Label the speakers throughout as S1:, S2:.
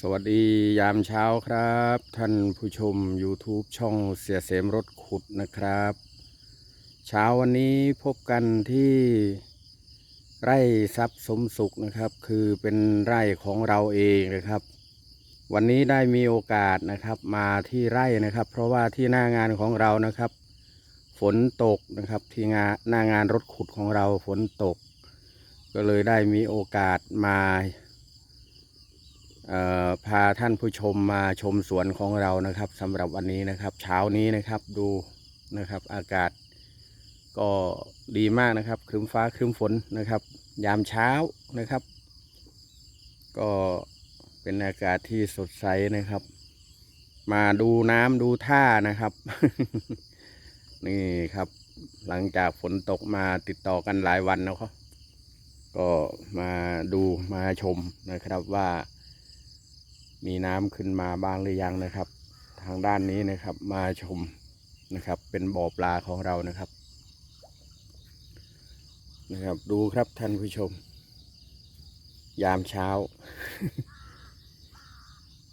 S1: สวัสดียามเช้าครับ ท่านผู้ชม YouTube ช่องเสียเสมรถขุดนะครับ เช้าวันนี้พบกันที่ไร่ทรัพย์สมสุขนะครับ คือเป็นไร่ของเราเองนะครับ วันนี้ได้มีโอกาสนะครับมาที่ไร่นะครับ เพราะว่าที่หน้างานของเรานะครับ ฝนตกนะครับที่งานหน้างานรถขุดของเราฝนตก ก็เลยได้มีโอกาสมา พาท่านผู้ชมมาชมสวนของเรานะครับสำหรับวันนี้นะครับ เช้านี้นะครับดูนะครับ อากาศก็ดีมากนะครับครึ้มฟ้าครึ้มฝนนะครับ ยามเช้านะครับ ก็เป็นอากาศที่สดใสนะครับ มาดูน้ำดูท่านะครับ นี่ครับ หลังจากฝนตกมาติดต่อกันหลายวันนะครับก็มาดูมาชมนะครับว่า มีน้ำขึ้นมาบ้างหรือยังนะครับ ทางด้านนี้นะครับมาชมนะครับ เป็นบ่อปลาของเรานะครับ นะครับ ดูครับท่านผู้ชม ยามเช้า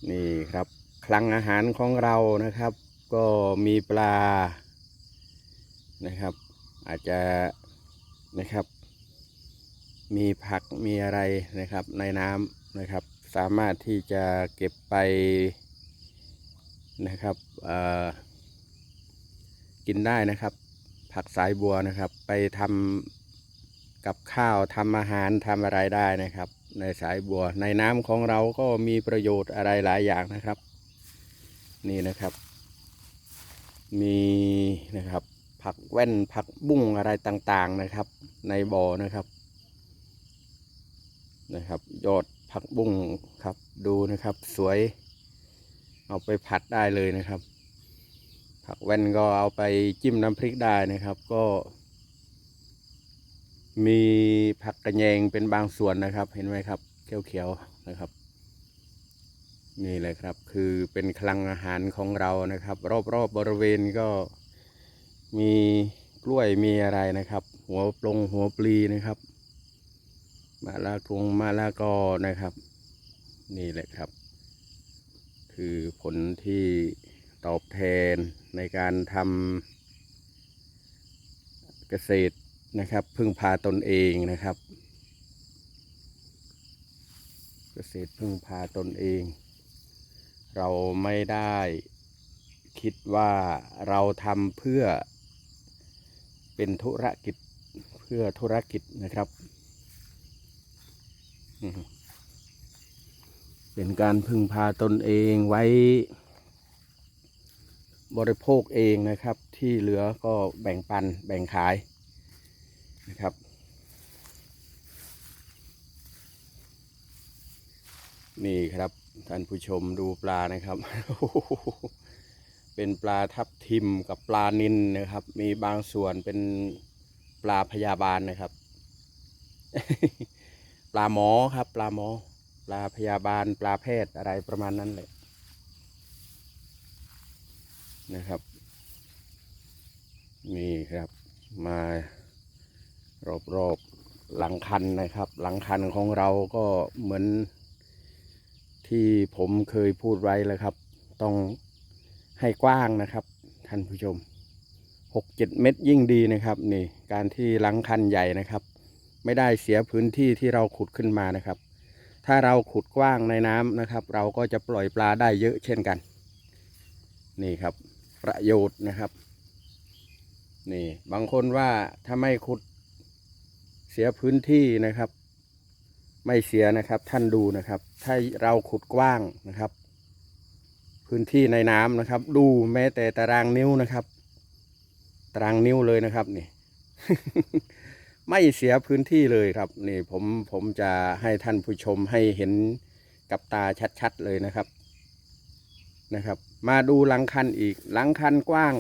S1: นี่ครับ คลังอาหารของเรานะครับ ก็มีปลานะครับ อาจจะนะครับ มีผักมีอะไรนะครับในน้ำนะครับ สามารถที่จะเก็บไปนะครับกินได้นะครับ ผักสายบัวนะครับ ไปทำกับข้าวทำอาหารทำอะไรได้นะครับ ในสายบัว ในน้ำของเราก็มีประโยชน์อะไรหลายอย่างนะครับ นี่นะครับ มีนะครับผักแว่นผักบุ้งอะไรต่างๆนะครับ ในบ่อนะครับนะครับ ยอด ผักบุ้งครับดูนะครับ สวย เอาไปผัดได้เลยนะครับ ผักแว่นก็เอาไปจิ้มน้ำพริกได้นะครับ ก็ มีผักกระแยงเป็นบางส่วนนะครับ เห็นไหมครับเขียวๆนะครับ นี่เลยครับ คือเป็นคลังอาหารของเรานะครับ รอบๆบบริเวณก็มีกล้วยมีอะไรนะครับ หัวปลงหัวปลีนะครับ มาลากงมาลากอนะครับ นี่แหละครับ คือผลที่ตอบแทนในการทำเกษตรนะครับ พึ่งพาตนเองนะครับ เกษตรพึ่งพาตนเอง เราไม่ได้คิดว่าเราทำเพื่อเป็นธุรกิจเพื่อธุรกิจนะครับ เป็นการพึ่งพาตนเองไว้ บริโภคเองนะครับ ที่เหลือก็แบ่งปันแบ่งขายนะครับนี่ครับท่านผู้ชมดูปลานะครับ เป็นปลาทับทิมกับปลานินนะครับ มีบางส่วนเป็นปลาพยาบาลนะครับ ปลาหมอครับ ปลาหมอ ปลาพยาบาล ปลาแพทย์อะไรประมาณนั้นเลยนะครับ นี่ครับมารอบๆหลังคันนะครับ หลังคันของเราก็เหมือนที่ผมเคยพูดไว้แล้วครับ ต้องให้กว้างนะครับท่านผู้ชมหกเจ็ดเมตรยิ่งดีนะครับ นี่ การที่หลังคันใหญ่นะครับ ไม่ได้เสียพื้นที่ที่เราขุดขึ้นมานะครับ ถ้าเราขุดกว้างในน้ำนะครับ เราก็จะปล่อยปลาได้เยอะเช่นกัน นี่ครับ ประโยชน์นะครับ นี่บางคนว่าถ้าไม่ขุดเสียพื้นที่นะครับ ไม่เสียนะครับท่านดูนะครับ ถ้าเราขุดกว้างนะครับ พื้นที่ในน้ำนะครับ ดูแม้แต่ตารางนิ้วนะครับ ตารางนิ้วเลยนะครับนี่ ไม่เสียพื้นที่เลยครับนี่ผมผมจะให้ท่านผู้ชมให้เห็นกับตาชัดๆเลยนะครับนะครับ มาดูหลังคันอีกหลังคันกว้าง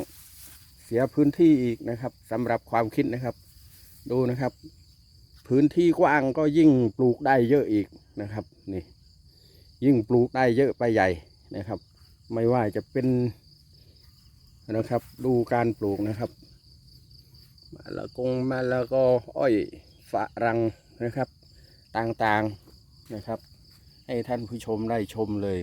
S1: เสียพื้นที่อีกนะครับสำหรับความคิดนะครับ ดูนะครับ พื้นที่กว้างก็ยิ่งปลูกได้เยอะอีกนะครับนี่ยิ่งปลูกได้เยอะไปใหญ่นะครับ ไม่ว่าจะเป็นนะครับ ดูการปลูกนะครับ มะละกงมะละกออ้อยฝรั่งนะครับ ต่างๆนะครับ ให้ท่านผู้ชมได้ชมเลย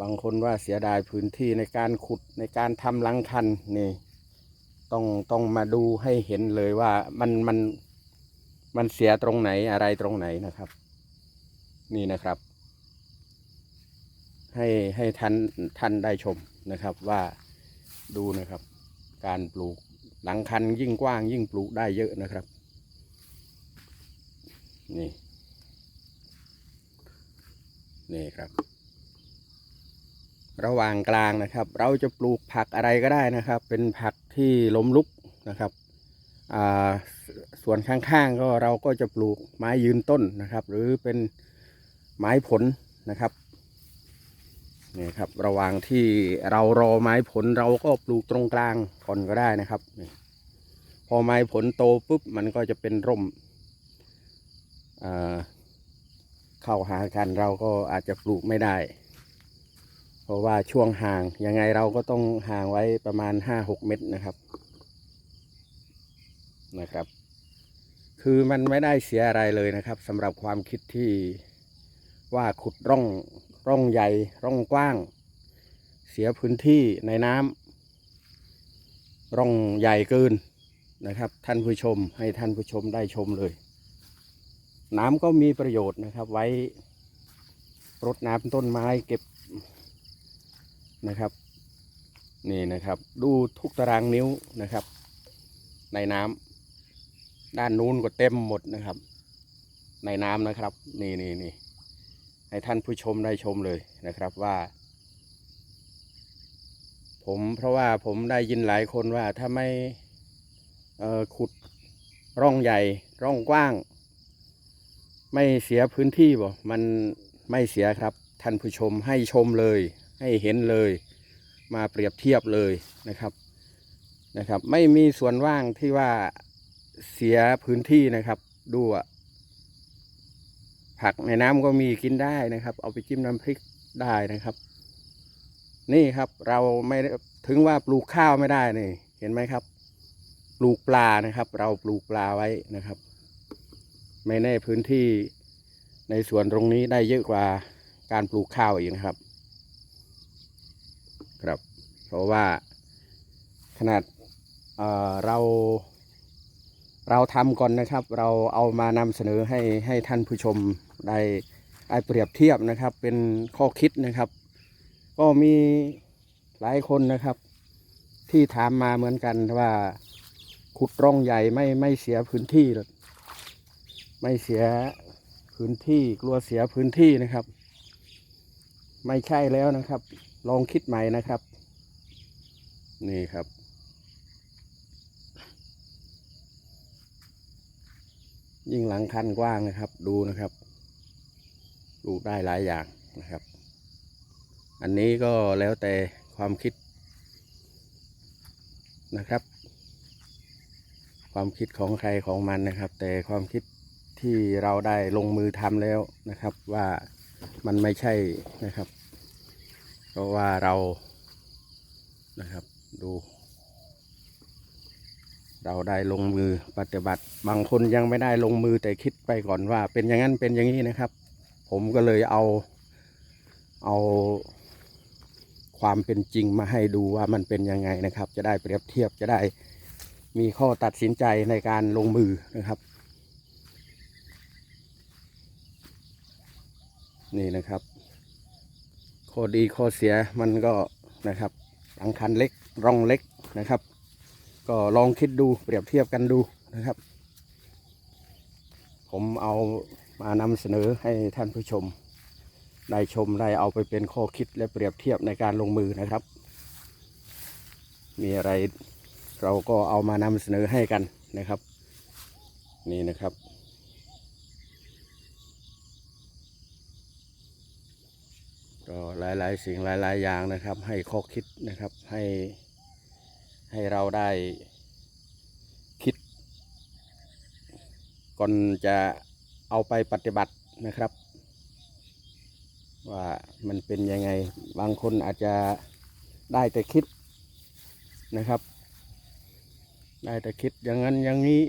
S1: บางคนว่าเสียดายพื้นที่ในการขุดในการทำหลังคันนี่ต้องต้องมาดูให้เห็นเลยว่ามันมันมันเสียตรงไหนอะไรตรงไหนนะครับ นี่นะครับ ให้ให้ท่านท่านได้ชมนะครับว่าดูนะครับ การปลูก หลังคันยิ่งกว้างยิ่งปลูกได้เยอะนะครับ นี่ นี่ครับ ระหว่างกลางนะครับ เราจะปลูกผักอะไรก็ได้นะครับ เป็นผักที่ล้มลุกนะครับอ่าสส่วนข้างๆก็เราก็จะปลูกไม้ยืนต้นนะครับ หรือเป็นไม้ผลนะครับ นี่ครับระหว่างที่เรารอไม้ผลเราก็ปลูกตรงกลางก่อนก็ได้นะครับนี่พอไม้ผลโตปุ๊บมันก็จะเป็นร่มเข้าหากันเราก็อาจจะปลูกไม่ได้ เพราะว่าช่วงห่างยังไงเราก็ต้องห่างไว้ประมาณห้าหกเมตรนะครับนะครับ คือมันไม่ได้เสียอะไรเลยนะครับสำหรับความคิดที่ว่าขุดร่อง ร่องใหญ่ ร่องกว้าง เสียพื้นที่ในน้ำร่องใหญ่เกินนะครับ ท่านผู้ชมให้ท่านผู้ชมได้ชมเลย น้ำก็มีประโยชน์นะครับ ไว้รดน้ำต้นไม้เก็บนะครับ นี่นะครับ ดูทุกตารางนิ้วนะครับ ในน้ำด้านนู้นก็เต็มหมดนะครับ ในน้ำนะครับ นี่นี่นี่ ให้ท่านผู้ชมได้ชมเลยนะครับว่า ผมเพราะว่าผมได้ยินหลายคนว่าถ้าไม่ขุดร่องใหญ่ ร่องกว้าง ไม่เสียพื้นที่บ่ มันไม่เสียครับ ท่านผู้ชมให้ชมเลย ให้เห็นเลย มาเปรียบเทียบเลยนะครับนะครับ ไม่มีส่วนว่างที่ว่าเสียพื้นที่นะครับดูอะ ผักในน้ำก็มีกินได้นะครับ เอาไปจิ้มน้ำพริกได้นะครับ นี่ครับเราไม่ถึงว่าปลูกข้าวไม่ได้นี่ เห็นไหมครับ ปลูกปลานะครับ เราปลูกปลาไว้นะครับ ไม่แน่พื้นที่ในสวนตรงนี้ได้เยอะกว่าการปลูกข้าวอีกนะครับ ครับ เพราะว่าขนาดเเราเราทำก่อนนะครับ เราเอามานำเสนอให้ให้ท่านผู้ชม ได้ได้เปรียบเทียบนะครับ เป็นข้อคิดนะครับ ก็มีหลายคนนะครับ ที่ถามมาเหมือนกันว่าขุดร่องใหญ่ไม่ไม่เสียพื้นที่หรอกไม่เสียพื้นที่กลัวเสียพื้นที่นะครับ ไม่ใช่แล้วนะครับ ลองคิดใหม่นะครับ นี่ครับ ยิ่งหลังคันกว้างนะครับ ดูนะครับ ลูกได้หลายอย่างนะครับ อันนี้ก็แล้วแต่ความคิดนะครับ ความคิดของใครของมันนะครับ แต่ความคิดที่เราได้ลงมือทำแล้วนะครับว่ามันไม่ใช่นะครับ เพราะว่าเรานะครับดูเราได้ลงมือปฏิบัติ บางคนยังไม่ได้ลงมือแต่คิดไปก่อนว่า เป็นอย่างนั้นเป็นอย่างนี้นะครับ ผมก็เลยเอาเอาความเป็นจริงมาให้ดูว่ามันเป็นยังไงนะครับ จะได้เปรียบเทียบจะได้มีข้อตัดสินใจในการลงมือนะครับ นี่นะครับข้อดีข้อเสียมันก็นะครับหลังคันเล็กร่องเล็กนะครับ ก็ลองคิดดูเปรียบเทียบกันดูนะครับ ผมเอา มานำเสนอให้ท่านผู้ชมได้ชมได้เอาไปเป็นข้อคิดและเปรียบเทียบในการลงมือนะครับ มีอะไรเราก็เอามานำเสนอให้กันนะครับ นี่นะครับก็หลาย ๆ สิ่งหลาย ๆ อย่างนะครับ ให้ข้อคิดนะครับให้ให้เราได้คิดก่อนจะ เอาไปปฏิบัตินะครับ ว่ามันเป็นยังไงบางคนอาจจะได้แต่คิดนะครับ ได้แต่คิดอย่างนั้นอย่างนี้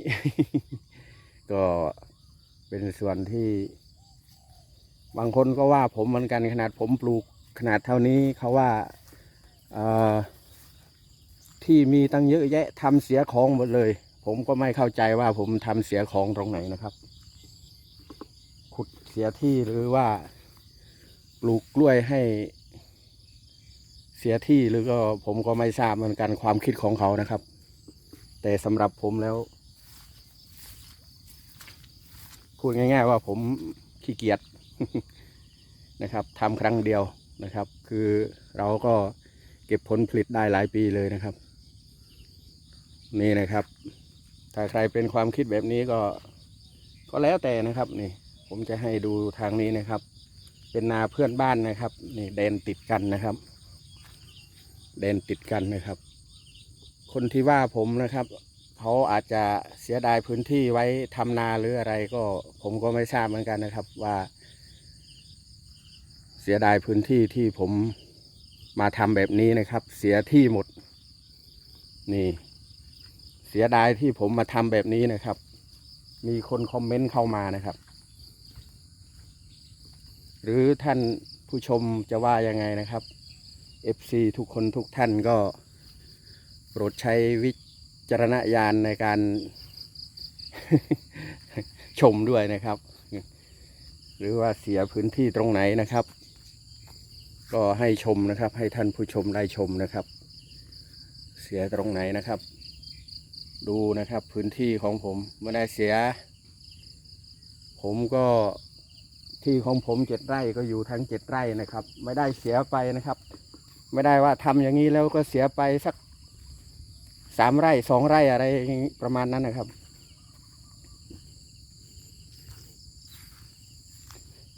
S1: ก็เป็นส่วนที่ บางคนก็ว่าผมเหมือนกันขนาดผมปลูกขนาดเท่านี้เขาว่าที่มีตั้งเยอะแยะทำเสียของหมดเลย ผมก็ไม่เข้าใจว่าผมทำเสียของตรงไหนนะครับ สียที่หรือว่าปลูกกล้วยให้ เสียที่หรือก็ผมก็ไม่ทราบเหมือนกันความคิดของเขานะครับ แต่สำหรับผมแล้ว พูดง่าย ๆ ว่าผมขี้เกียจนะครับทำครั้งเดียวนะครับ คือเราก็เก็บผลผลิตได้หลายปีเลยนะครับ นี่นะครับ ถ้าใครเป็นความคิดแบบนี้ก็ก็แล้วแต่นะครับนี่ ผมจะให้ดูทางนี้นะครับ เป็นนาเพื่อนบ้านนะครับ นี่แดนติดกันนะครับ แดนติดกันนะครับ คนที่ว่าผมนะครับเขาอาจจะเสียดายพื้นที่ไว้ทำนาหรืออะไรก็ผมก็ไม่ทราบเหมือนกันนะครับว่า เสียดายพื้นที่ที่ผมมาทำแบบนี้นะครับ เสียที่หมด นี่ เสียดายที่ผมมาทำแบบนี้นะครับ มีคนคอมเมนต์เข้ามานะครับ หรือท่านผู้ชมจะว่ายังไงนะครับ FC ทุกคนทุกท่านก็โปรดใช้วิจารณญาณในการ ชมด้วยนะครับ หรือว่าเสียพื้นที่ตรงไหนนะครับ ก็ให้ชมนะครับ ให้ท่านผู้ชมได้ชมนะครับ เสียตรงไหนนะครับ ดูนะครับพื้นที่ของผมไม่ได้เสีย ผมก็ ที่ของผมเจ็ดไร่ก็อยู่ทั้งเจ็ดไร่นะครับ ไม่ได้เสียไปนะครับ ไม่ได้ว่าทำอย่างนี้แล้วก็เสียไปสักสามไร่สองไร่อะไรประมาณนั้นนะครับ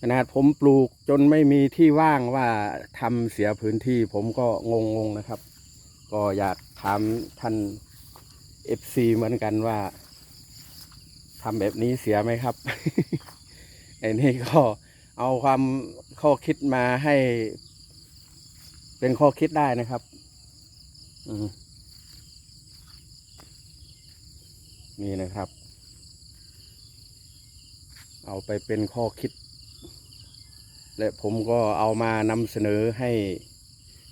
S1: ขนาดผมปลูกจนไม่มีที่ว่างว่าทำเสียพื้นที่ผมก็งงๆนะครับ ก็อยากถามท่านเอฟซีเหมือนกันว่าทำแบบนี้เสียไหมครับ ไอ้นี่ก็เอาความข้อคิดมาให้ เป็นข้อคิดได้นะครับนี่นะครับ เอาไปเป็นข้อคิด และผมก็เอามานำเสนอให้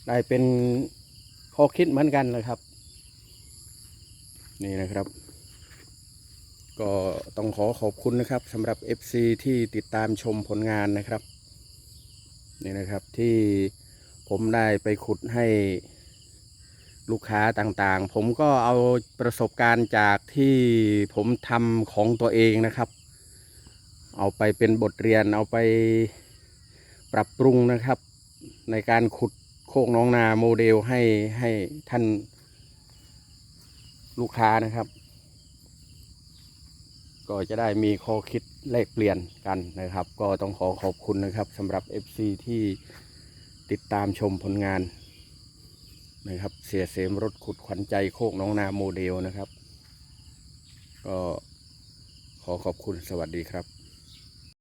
S1: ได้เป็นข้อคิดเหมือนกันนะครับ นี่นะครับ ก็ต้องขอขอบคุณนะครับสำหรับ FC ที่ติดตามชมผลงานนะครับนี่นะครับที่ผมได้ไปขุดให้ลูกค้าต่างๆ ผมก็เอาประสบการณ์จากที่ผมทำของตัวเองนะครับ เอาไปเป็นบทเรียนเอาไปปรับปรุงนะครับ ในการขุดโคกน้องนาโมเดลให้ให้ท่านลูกค้านะครับ ก็จะได้มีข้อคิดแลกเปลี่ยนกันนะครับ ก็ต้องขอขอบคุณนะครับสำหรับ FC ที่ติดตามชมผลงานนะครับ เสียเสมรถขุดขวัญใจโคกน้องนาโมเดลนะครับ ก็ขอขอบคุณสวัสดีครับ